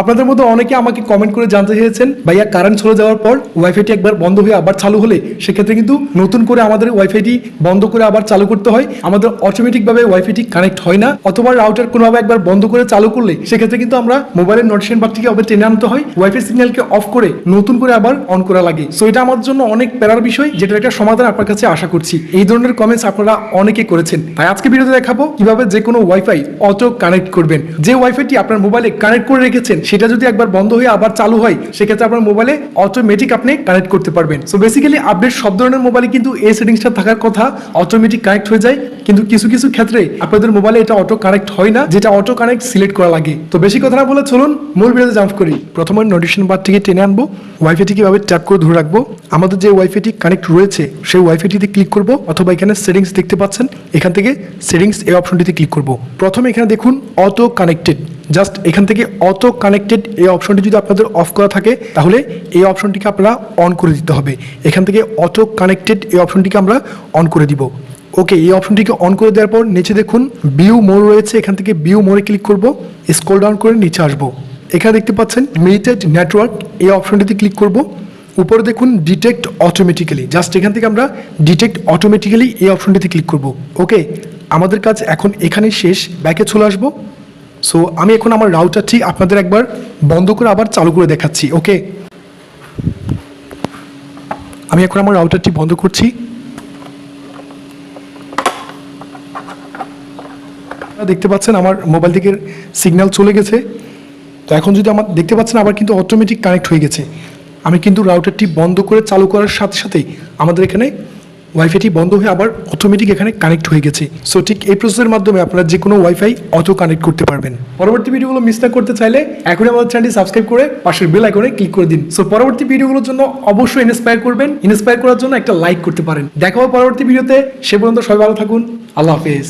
আপনাদের মধ্যে অনেকে আমাকে কমেন্ট করে জানতে চেয়েছেন, ভাইয়া কারেন্ট চলে যাওয়ার পর ওয়াইফাইটি একবার বন্ধ হয়ে আবার চালু হলে সেক্ষেত্রে কিন্তু নতুন করে আমাদের ওয়াইফাইটি বন্ধ করে আবার চালু করতে হয়। আমাদের অটোমেটিকভাবে ওয়াইফাইটি কানেক্ট হয় না। অথবা রাউটার কোনোভাবে একবার বন্ধ করে চালু করলে সেক্ষেত্রে কিন্তু আমরা মোবাইলের নোটিফিকেশন বারটিকে আবার টেনে আনতে হয়। ওয়াইফাই সিগন্যালকে অফ করে নতুন করে আবার অন করা লাগে। সো এটা আমার জন্য অনেক প্যারার বিষয়, যেটার একটা সমাধান আপনার কাছে আশা করছি। এই ধরনের কমেন্টস আপনারা অনেকে করেছেন। তাই আজকে ভিডিওতে দেখাবো কীভাবে যে কোনো ওয়াইফাই অটো কানেক্ট করবেন। যে ওয়াইফাইটি আপনার মোবাইলে কানেক্ট করে রেখেছেন সেটা যদি একবার বন্ধ হয়ে আবার চালু হয়, সেক্ষেত্রে আপনার মোবাইলে অটোমেটিক আপনি কানেক্ট করতে পারবেন। সো বেসিক্যালি আপডেট সব ধরনের মোবাইলে কিন্তু এই সেটিংসটা থাকার কথা অটোমেটিক কানেক্ট হয়ে যায়। কিন্তু কিছু কিছু ক্ষেত্রে আপনাদের মোবাইলে এটা অটো কানেক্ট হয় না, যেটা অটো কানেক্ট সিলেক্ট করা লাগে। তো বেশি কথা না বলে চলুন, মূল ভিডিওতে জাম্প করি। প্রথমে নোটিফিকেশন বার থেকে টেনে আনব। ওয়াইফাইটি কীভাবে ট্যাপ করে ধরে রাখব। আমাদের যে ওয়াইফাইটি কানেক্ট রয়েছে, সেই ওয়াইফাইটিতে ক্লিক করব, অথবা এখানে সেটিংস দেখতে পাচ্ছেন, এখান থেকে সেটিংস এই অপশনটিতে ক্লিক করব। প্রথমে এখানে দেখুন অটো কানেক্টেড জাস্ট এখান থেকে অটো কানেক্টেড এই অপশনটি যদি আপনাদের অফ করা থাকে, তাহলে এই অপশনটিকে আপনারা অন করে দিতে হবে। এখান থেকে অটো কানেক্টেড এই অপশনটিকে আমরা অন করে দিব। ওকে এই অপশনটিকে অন করে দেওয়ার পর নিচে দেখুন বিউ মোর রয়েছে। এখান থেকে বিউ মোরে ক্লিক করব স্ক্রল ডাউন করে নিচে আসব। এখানে দেখতে পাচ্ছেন মিটেড নেটওয়ার্ক এই অপশনটিতে ক্লিক করব। উপরে দেখুন ডিটেক্ট অটোমেটিক্যালি জাস্ট এখান থেকে আমরা ডিটেক্ট অটোমেটিক্যালি এই অপশনটিতে ক্লিক করব। ওকে আমাদের কাজ এখন এখানে শেষ। ব্যাকে চলে আসব। সো আমি এখন আমার রাউটারটি আপনাদের একবার বন্ধ করে আবার চালু করে দেখাচ্ছি ওকে আমি এখন আমার রাউটারটি বন্ধ করছি। দেখতে পাচ্ছেন আমার মোবাইল থেকে সিগন্যাল চলে গেছে। তো এখন যদি আমার, দেখতে পাচ্ছেন আবার কিন্তু অটোমেটিক কানেক্ট হয়ে গেছে। আমি কিন্তু রাউটারটি বন্ধ করে চালু করার সাথে সাথেই আমাদের এখানে ওয়াইফাইটি বন্ধ হয়ে আবার অটোমেটিক এখানে কানেক্ট হয়ে গেছে। সো ঠিক এই প্রসেসের মাধ্যমে আপনারা যে কোনো ওয়াইফাই অটো কানেক্ট করতে পারবেন। পরবর্তী ভিডিওগুলো মিস না করতে চাইলে এখনই আমাদের চ্যানেলটি সাবস্ক্রাইব করে পাশের বেল আইকনে ক্লিক করে দিন। সো পরবর্তী ভিডিওগুলোর জন্য অবশ্যই ইন্সপায়ার করবেন। ইন্সপায়ার করার জন্য একটা লাইক করতে পারেন। দেখা হবে পরবর্তী ভিডিওতে সে পর্যন্ত সবাই ভালো থাকুন। আল্লাহ হাফেজ।